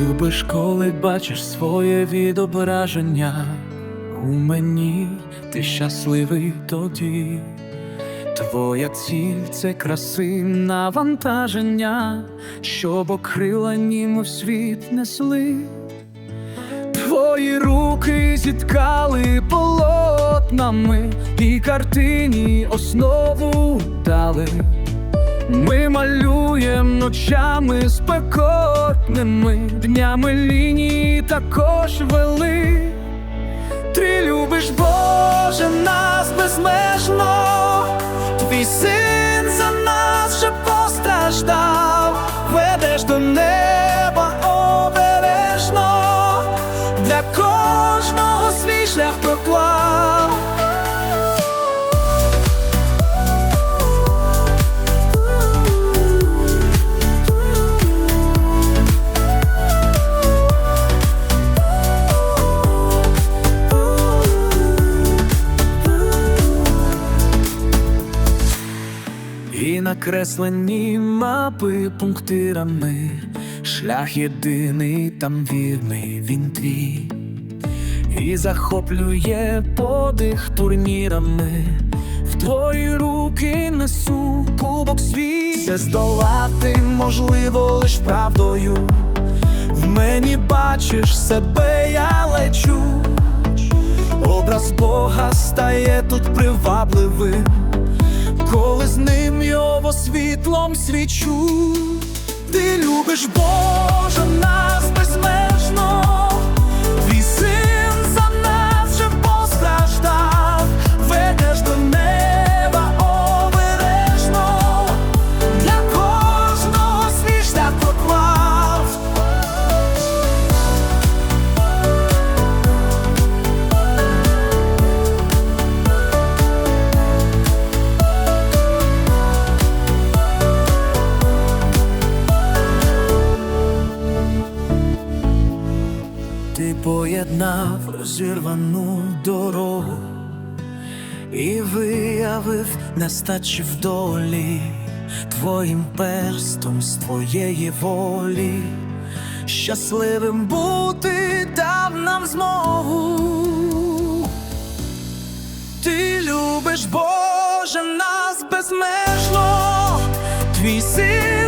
Любиш, коли бачиш своє відображення у мені, ти щасливий тоді. Твоя ціль це краси навантаження, щоб окрила в світ несли. Твої руки зіткали полотнами і картині основу дали. Ми малюєм ночами спекотними, днями лінії також вели. Ти любиш, Боже, нас безмежно, твій син за нас вже постраждав, ведеш до неба обережно, для кожного свій шлях накреслені мапи пунктирами, шлях єдиний, там вірний він твій, і захоплює подих турнірами, в твої руки несу кубок свій. Це здолати можливо лиш правдою. В мені бачиш себе, я лечу. Образ Бога стає тут привабливим коли з ним його світлом свічу, ти любиш Боже поєднав розірвану дорогу і виявив нестачі в долі твоїм перстом з твоєї волі. Щасливим бути дав нам змогу. Ти любиш, Боже, нас безмежно, твій син